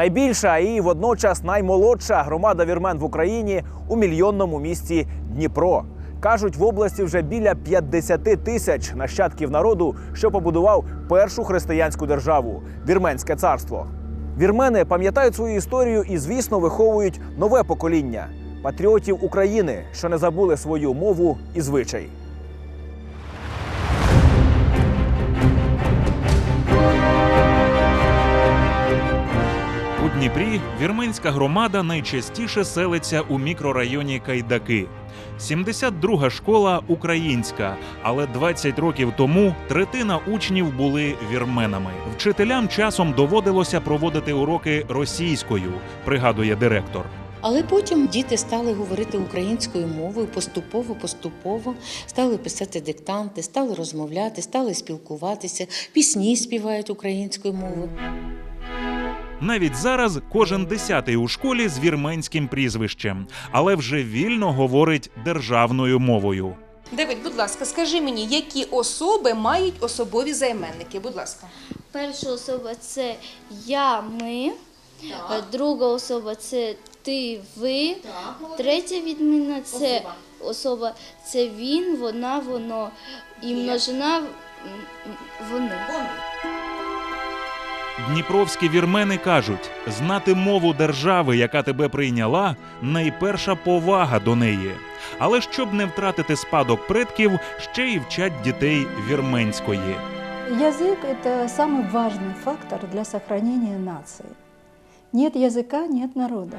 Найбільша і водночас наймолодша громада вірмен в Україні у мільйонному місті Дніпро. Кажуть, в області вже біля 50 тисяч нащадків народу, що побудував першу християнську державу вірменське царство. Вірмени пам'ятають свою історію і, звісно, виховують нове покоління патріотів України, що не забули свою мову і звичай. Дніпрі вірменська громада найчастіше селиться у мікрорайоні Кайдаки. 72-га школа українська, але 20 років тому третина учнів були вірменами. Вчителям часом доводилося проводити уроки російською, пригадує директор. Але потім діти стали говорити українською мовою поступово, поступово, стали писати диктанти, стали розмовляти, стали спілкуватися, пісні співають українською мовою. Навіть зараз кожен десятий у школі з вірменським прізвищем, але вже вільно говорить державною мовою. Давид, будь ласка, скажи мені, які особи мають особові займенники? Будь ласка. Перша особа це я, ми. Е, Друга особа це ти, ви. Третя відміна це особа це він, вона, воно. І множина вони. Дніпровські вірмени кажуть: знати мову держави, яка тебе прийняла, найперша повага до неї. Але щоб не втратити спадок предків, ще й вчать дітей вірменської. Язык – это самый важный фактор для сохранения нации. Нет языка – нет народа.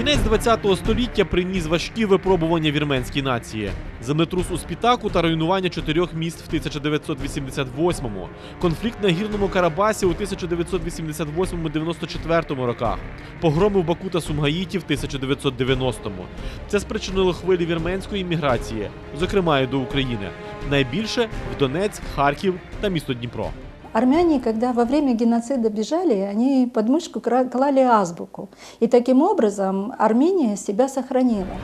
Кінець ХХ століття приніс важкі випробування вірменській нації: землетрус у Спітаку та руйнування чотирьох міст в 1988-му, конфлікт на гірному Карабасі у 1988-94 роках, погроми в Баку та Сумгаїті в 1990-му. Це спричинило хвилі вірменської імміграції, зокрема і до України. Найбільше в Донецьк, Харків та місто Дніпро. Армяне, когда во время геноцида бежали, они под мышку клали азбуку. И таким образом Армения себя сохранила.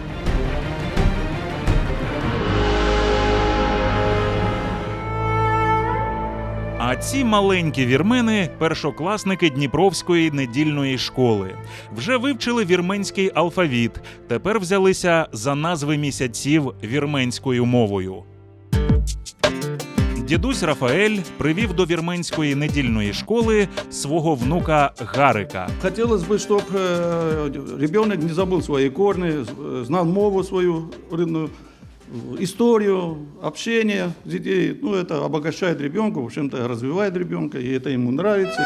А ці маленькі вірмени першокласники Дніпровської недільної школи. Вже вивчили вірменський алфавіт. Тепер взялися за назви місяців вірменською мовою Дідусь Рафаель привів до вірменської недільної школи свого внука Гарика. Хотелось бы, чтобы ребенок не забыл свои корни, з- знал мову свою родную, историю, общение детей. Ну, это обогащает ребенка, в общем-то, развивает ребенка, и это ему нравится.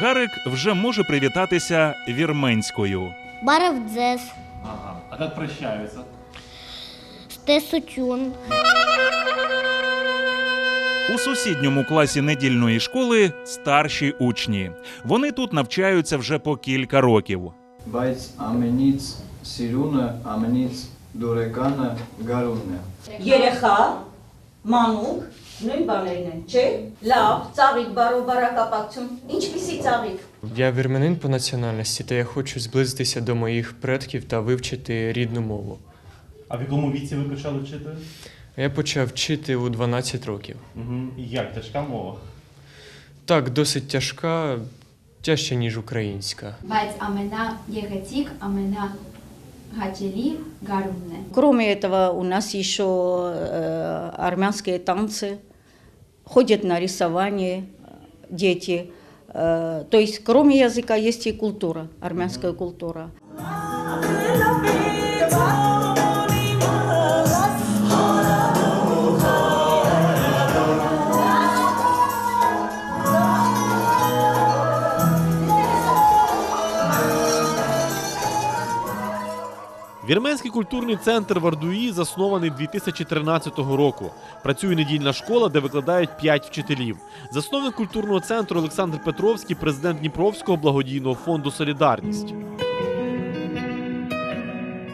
Гарик вже може привітатися вірменською. Баравдзес, Ага. А як прощаються? Стесучун. У сусідньому класі недільної школи старші учні. Вони тут навчаються вже по кілька років. բայց ամենից սիրունը, ամենից դուրեկանը գարունն է։ Երեխա, մանուկ, նույն բաներն են, չէ՞։ Լավ, ծաղիկ, բարոբարակապակցություն։ Ինչպիսի ծաղիկ։ Я вірменин по національності, та я хочу зблизитися до моїх предків та вивчити рідну мову. А в якому віці ви почали вчити? Я почав вчити у 12 років. Угу. Як тяжка мова? Так, досить тяжка, тяжче, ніж українська. Вайц амена єгатік, амена гачелі, гарумне. Кроме этого, у нас еще э, армянские танцы, ходят на рисование дети. Э, то есть, кроме языка, есть и культура, армянская культура. Вірменський культурний центр Вардуї заснований 2013 року. Працює недільна школа, де викладають 5 вчителів. Засновник культурного центру Олександр Петровський, президент Дніпровського благодійного фонду Солідарність.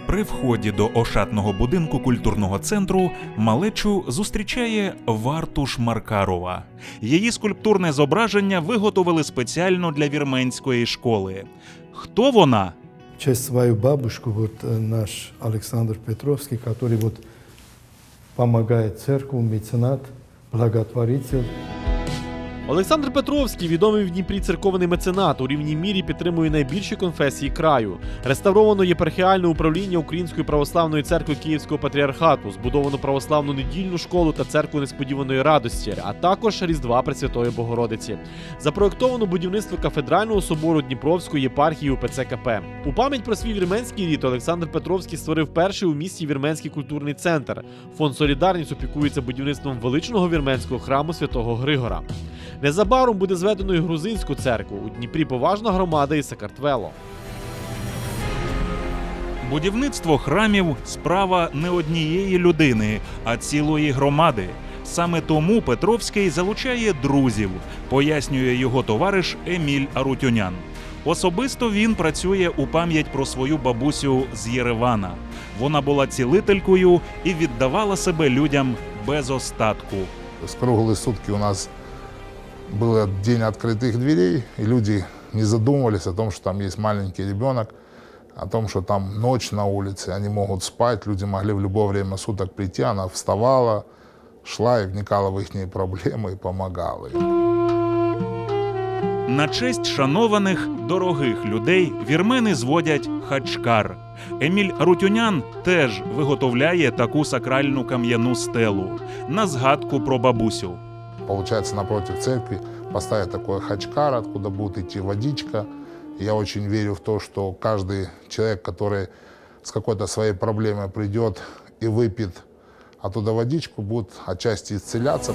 При вході до ошатного будинку культурного центру малечу зустрічає Вартуш Маркарова. Її скульптурне зображення виготовили спеціально для вірменської школи. Хто вона? В честь свою бабушку, вот э, наш Александр Петровский, который вот помогает церкву, меценат, благотворитель. Олександр Петровський, відомий в Дніпрі церковний меценат, у рівній мірі підтримує найбільші конфесії краю. Реставровано єпархіальне управління Української православної церкви Київського патріархату, збудовано православну недільну школу та церкву несподіваної радості, а також Різдва Пресвятої Богородиці. Запроектовано будівництво кафедрального собору Дніпровської єпархії УПЦ КП. У пам'ять про свій вірменський рід Олександр Петровський створив перший у місті вірменський культурний центр. Фонд Солідарність опікується будівництвом величного вірменського храму святого Григора. Незабаром буде зведено і грузинську церкву. У Дніпрі поважна громада із Сакартвело. Будівництво храмів справа не однієї людини, а цілої громади. Саме тому Петровський залучає друзів, пояснює його товариш Еміль Арутюнян. Особисто він працює у пам'ять про свою бабусю з Єревана. Вона була цілителькою і віддавала себе людям без остатку. С круглые сутки у нас был день открытых дверей, и люди не задумывались о том, что там есть маленький ребенок, о том, что там ночь на улице, они могут спать, люди могли в любое время суток прийти, она вставала, шла и вникала в их проблемы и помогала им. На честь шанованих дорогих людей вірмени зводять хачкар. Еміль Рутюнян теж виготовляє таку сакральну кам'яну стелу на згадку про бабусю. Получается, напротив церкви поставить такой хачкар, откуда будет идти водичка. Я очень верю в то, что каждый человек, который с какой-то своей проблемой придет и выпьет оттуда водичку, будет отчасти исцеляться.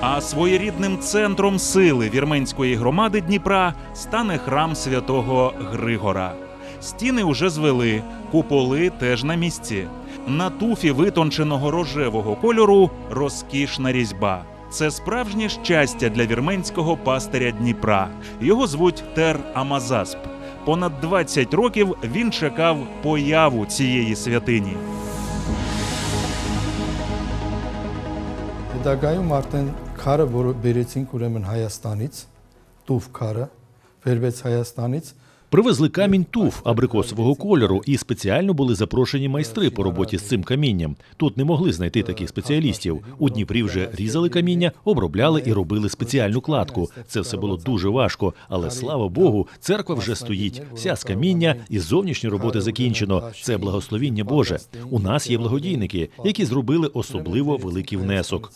А своєрідним центром сили вірменської громади Дніпра стане храм святого Григора. Стіни уже звели, куполи теж на місці. На туфі витонченого рожевого кольору розкішна різьба. Це справжнє щастя для вірменського пастиря Дніпра. Його звуть Тер Амазасп. Понад 20 років він чекав появу цієї святині. Հետագայում արդեն քարը, որը բերեցինք ուրեմն Հայաստանից, տուֆ քարը, վերվեց Հայաստանից, Привезли камінь туф абрикосового кольору і спеціально були запрошені майстри по роботі з цим камінням. Тут не могли знайти таких спеціалістів. У Дніпрі вже різали каміння, обробляли і робили спеціальну кладку. Це все було дуже важко, але слава Богу, церква вже стоїть. Вся з каміння і зовнішні роботи закінчено. Це благословіння Боже. У нас є благодійники, які зробили особливо великий внесок.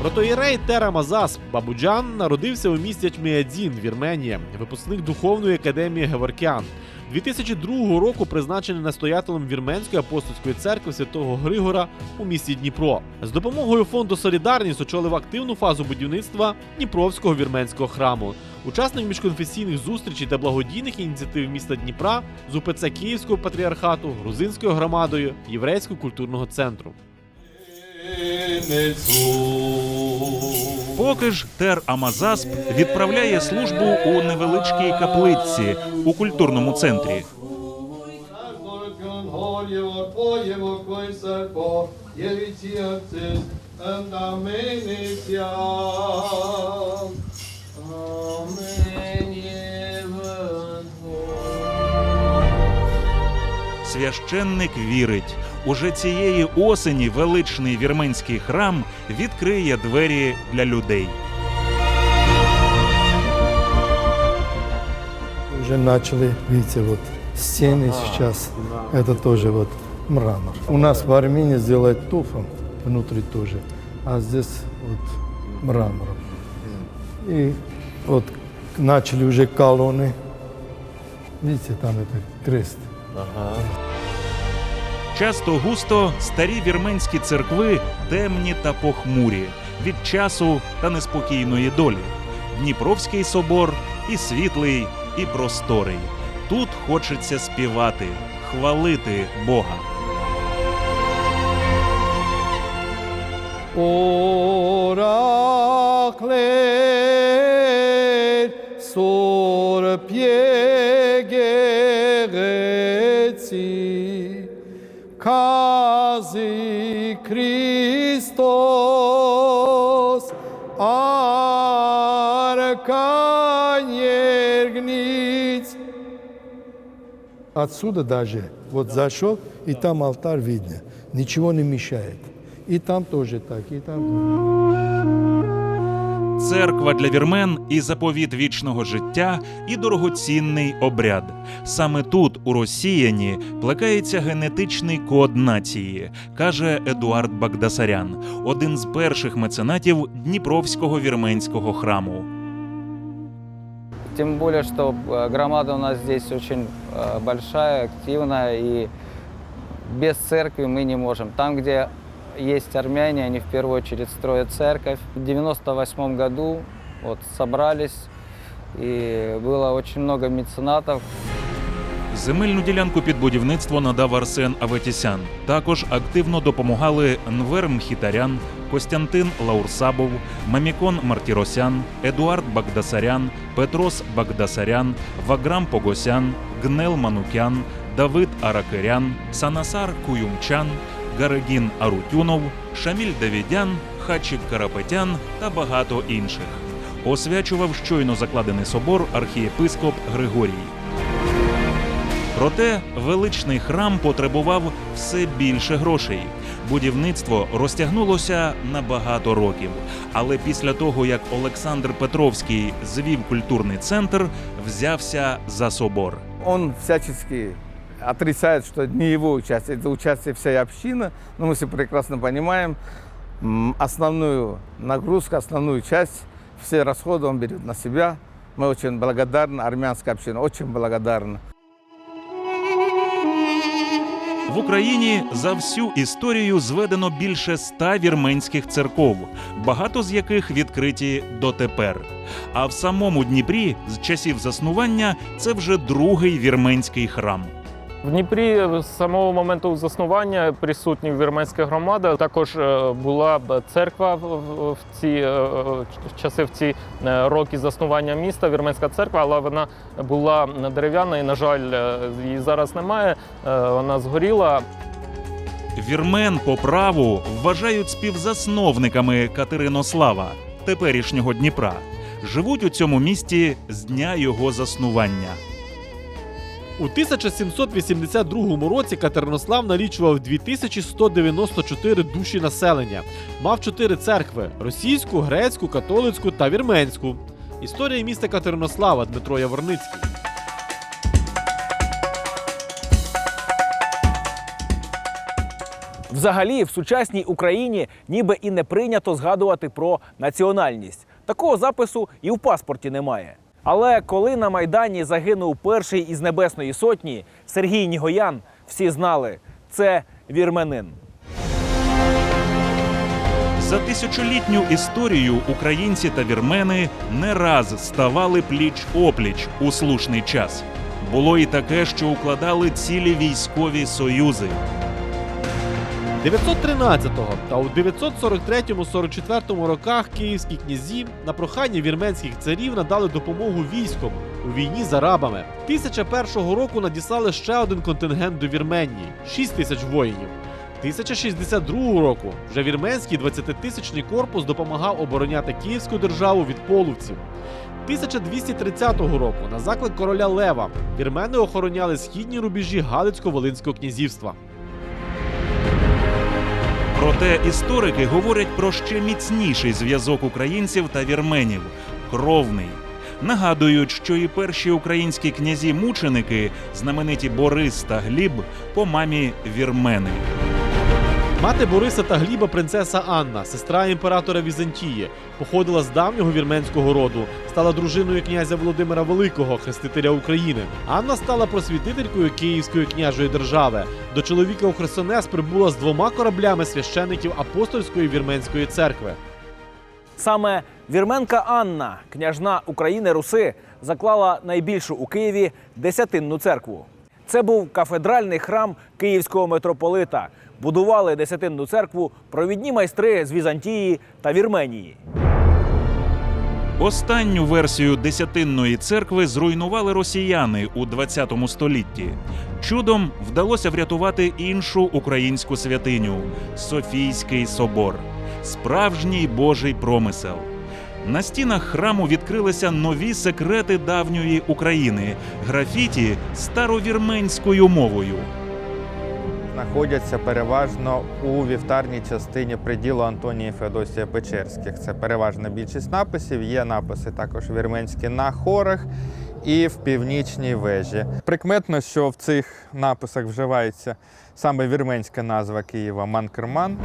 Протоїрей Тера Мазас Бабуджан народився у місті Чміадзін, Вірменія, випускник духовної академії Геворкян. 2002 року призначений настоятелем Вірменської апостольської церкви святого Григора у місті Дніпро. З допомогою фонду Солідарність очолив активну фазу будівництва Дніпровського вірменського храму. Учасник міжконфесійних зустрічей та благодійних ініціатив міста Дніпра з УПЦ Київського патріархату, грузинською громадою, єврейського культурного центру. Поки ж Тер Амазасп відправляє службу у невеличкій капличці у культурному центрі. Священник вірить, уже цієї осені величний вірменський храм відкриє двері для людей. уже начали, видите, вот стены сейчас, это тоже вот мрамор. У нас в Армении сделать туфом внутри тоже, а здесь вот мрамором. И вот начали уже колонны. Видите, там это крест. Часто густо старі вірменські церкви темні та похмурі від часу та неспокійної долі. Дніпровський собор і світлий, і просторий. Тут хочеться співати, хвалити Бога. Ora clet Христос, Отсюда даже вот зашел, и там алтарь видно. Ничего не мешает. И там тоже так, и там. Церква для вірмен і заповіт вічного життя, і дорогоцінний обряд. Саме тут, у Росіяні, плекається генетичний код нації, каже Едуард Багдасарян, один з перших меценатів Дніпровського вірменського храму. Тем более, что э, громада у нас здесь очень э, большая, активная, и без церкви мы не можем. Там, где есть армяне, они в первую очередь строят церковь. В 98 году вот собрались, и было очень много меценатов. Земельну ділянку під будівництво надав Арсен Аветісян. Також активно допомагали Нвер Мхітарян, Костянтин Лаурсабов, Мамікон Мартіросян, Едуард Багдасарян, Петрос Багдасарян, Ваграм Погосян, Гнел Манукян, Давид Аракерян, Санасар Куюмчан, Гарегін Арутюнов, Шаміль Давідян, Хачик Карапетян та багато інших. Освячував щойно закладений собор архієпископ Григорій. Проте величний храм потребував все більше грошей. Будівництво розтягнулося на багато років. Але після того, як Олександр Петровський звів культурний центр, взявся за собор. Он всячески отрицает, что не его участие, это участие всей общины. Но мы все прекрасно понимаем, м, основную нагрузку, основную часть, все расходы он берет на себя. Мы очень благодарны, армянская община очень благодарна. В Україні за всю історію зведено більше ста вірменських церков, багато з яких відкриті дотепер. А в самому Дніпрі з часів заснування це вже другий вірменський храм. В Дніпрі з самого моменту заснування присутня вірменська громада. Також е, була церква в- ці е, часи, в ці е, роки заснування міста. Вірменська церква, але вона була дерев'яна і, на жаль, її зараз немає. Вона згоріла. Вірмен по праву вважають співзасновниками Катеринослава, теперішнього Дніпра. Живуть у цьому місті з дня його заснування. У 1782 році Катеринослав налічував 2194 душі населення. Мав чотири церкви: російську, грецьку, католицьку та вірменську. Історія міста Катеринослава Дмитро Яворницький. Взагалі, в сучасній Україні ніби і не прийнято згадувати про національність. Такого запису і в паспорті немає. Але коли на Майдані загинув перший із Небесної сотні Сергій Нігоян, всі знали це вірменин. За тисячолітню історію українці та вірмени не раз ставали пліч опліч у слушний час. Було і таке, що укладали цілі військові союзи. 913-го та у 943-44 роках київські князі на прохання вірменських царів надали допомогу військом у війні з арабами. 1001 року надіслали ще один контингент до Вірменії 6 тисяч воїнів. 1062 року вже вірменський 20-тисячний корпус допомагав обороняти Київську державу від половців. 1230 року на заклик короля Лева вірмени охороняли східні рубежі Галицько-Волинського князівства. Проте історики говорять про ще міцніший зв'язок українців та вірменів кровний. Нагадують, що і перші українські князі-мученики, знамениті Борис та Гліб, по мамі вірмени. Мати Бориса та Гліба принцеса Анна, сестра імператора Візантії, походила з давнього вірменського роду, стала дружиною князя Володимира Великого, хрестителя України. Анна стала просвітителькою Київської княжої держави. До чоловіка у Херсонес прибула з двома кораблями священиків апостольської вірменської церкви. Саме вірменка Анна, княжна України Руси, заклала найбільшу у Києві десятинну церкву. Це був кафедральний храм київського митрополита. Будували десятинну церкву провідні майстри з Візантії та Вірменії. Останню версію десятинної церкви зруйнували росіяни у 20 столітті. Чудом вдалося врятувати іншу українську святиню Софійський собор, справжній Божий промисел. На стінах храму відкрилися нові секрети давньої України графіті старовірменською мовою. знаходяться переважно у вівтарній частині приділу Антонії Феодосія Печерських. Це переважна більшість написів. Є написи також вірменські на хорах і в північній вежі. Прикметно, що в цих написах вживається саме вірменська назва Києва Манкерман.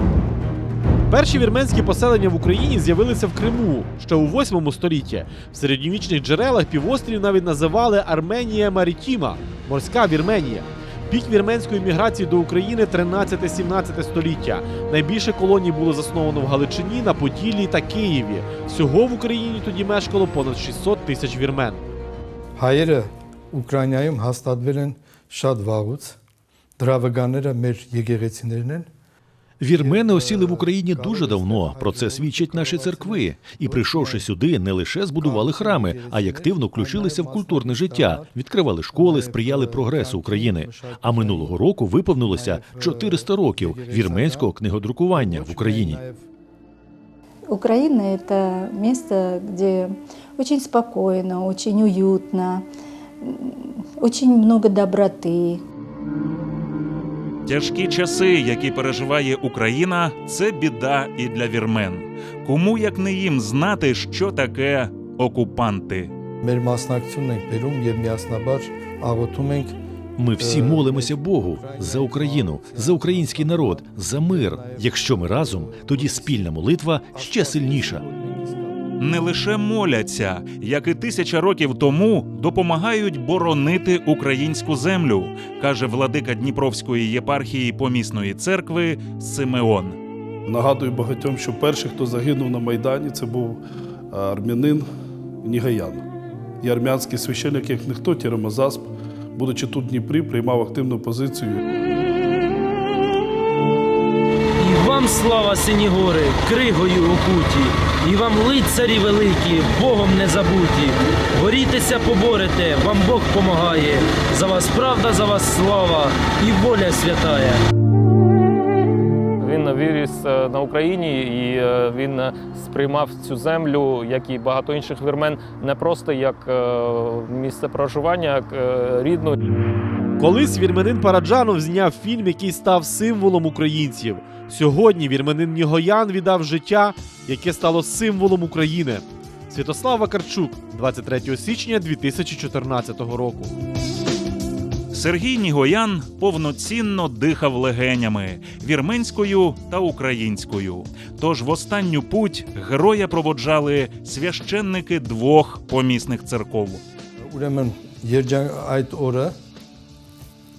Перші вірменські поселення в Україні з'явилися в Криму ще у 8 столітті. В середньовічних джерелах півострів навіть називали Арменія Марітіма морська Вірменія. Пік вірменської міграції до України 13-17 століття. Найбільше колоній було засновано в Галичині, на Поділлі та Києві. Всього в Україні тоді мешкало понад 600 тисяч вірмен. Հայերը Ուկրաինայում հաստատվել են շատ վաղուց։ Դրա վկաները մեր եկեղեցիներն են։ Вірмени осіли в Україні дуже давно. Про це свідчать наші церкви. І прийшовши сюди, не лише збудували храми, а й активно включилися в культурне життя, відкривали школи, сприяли прогресу України. А минулого року виповнилося 400 років вірменського книгодрукування в Україні. Украина – это место, где очень спокойно, очень уютно, очень много доброты. Тяжкі часи, які переживає Україна, це біда і для вірмен. Кому як не їм знати, що таке окупанти? Ми всі молимося Богу за Україну, за український народ, за мир. Якщо ми разом, тоді спільна молитва ще сильніша. Не лише моляться, як і тисяча років тому допомагають боронити українську землю, каже владика Дніпровської єпархії помісної церкви Симеон. Нагадую багатьом, що перший, хто загинув на Майдані, це був е, армянин Нігаян. І армянський священник, як ніхто, Тірамазасп, будучи тут в Дніпрі, приймав активну позицію. І вам слава, сині гори, кригою окуті, і вам лицарі великі, Богом не забуті. Борітеся, поборете, вам Бог помагає. За вас правда, за вас слава і воля святая. Він виріс е, на Україні і е, він е, сприймав цю землю, як і багато інших вірмен, не просто як місце проживання, як рідну. Колись вірменин Параджанов зняв фільм, який став символом українців. Сьогодні вірменин Нігоян віддав життя, яке стало символом України. Святослав Вакарчук, 23 січня 2014 року. Сергій Нігоян повноцінно дихав легенями вірменською та українською. Тож в останню путь героя проводжали священники двох помісних церков. Уремен ait ora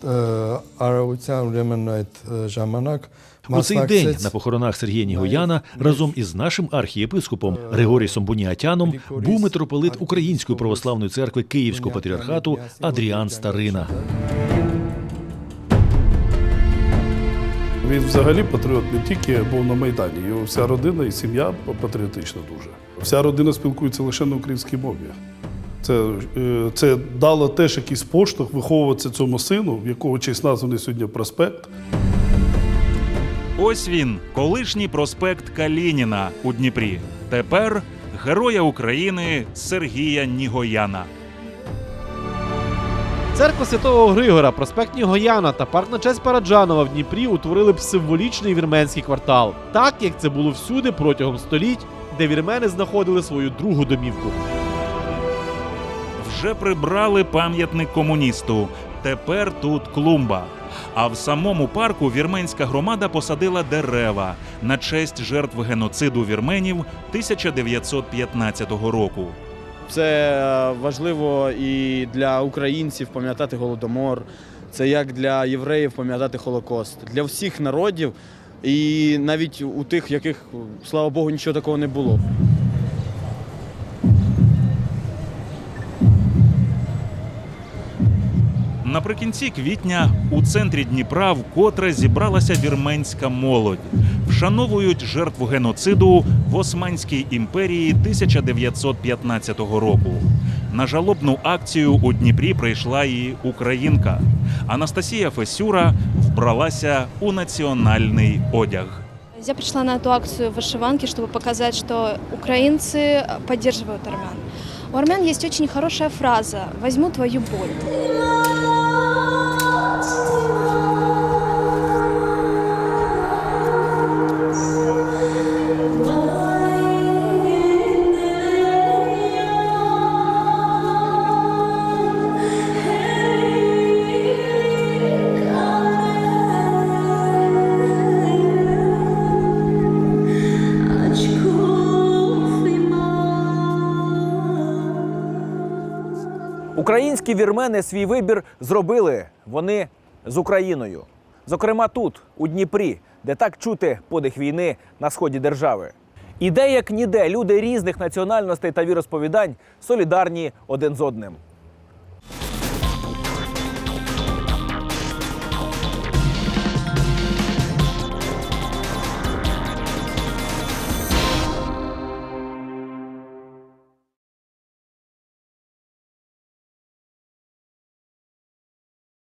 օրը ը, արարողության ուրեմն այդ ը, ժամանակ У цей день մասնակցեց на похоронах Сергія Нігояна разом із нашим архієпископом Григорісом Буніатяном був митрополит Української православної церкви Київського патріархату Адріан Старина. Він взагалі патріот не тільки був на Майдані, його вся родина і сім'я патріотична дуже. Вся родина спілкується лише на українській мові. Це, е, це дало теж якийсь поштовх виховуватися цьому сину, в якого честь названий сьогодні проспект. Ось він, колишній проспект Калініна у Дніпрі. Тепер героя України Сергія Нігояна. Церква Святого Григора, проспект Нігояна та парк на честь Параджанова в Дніпрі утворили б символічний вірменський квартал, так як це було всюди протягом століть, де вірмени знаходили свою другу домівку. Вже прибрали пам'ятник комуністу. Тепер тут клумба. А в самому парку вірменська громада посадила дерева на честь жертв геноциду вірменів 1915 року. Це е, важливо і для українців пам'ятати голодомор. Це як для євреїв пам'ятати Холокост. Для всіх народів, і навіть у тих, яких, слава Богу, нічого такого не було. Наприкінці квітня у центрі Дніпра вкотре зібралася вірменська молодь. Вшановують жертву геноциду в Османській імперії 1915 року. На жалобну акцію у Дніпрі прийшла і українка. Анастасія Фесюра вбралася у національний одяг. Я пришла на эту акцию в вышиванке, чтобы показать, что украинцы поддерживают армян. У армян есть очень хорошая фраза «возьму твою боль». Українські вірмени свій вибір зробили. Вони з Україною. Зокрема, тут, у Дніпрі, де так чути подих війни на сході держави. І де як ніде люди різних національностей та віросповідань солідарні один з одним.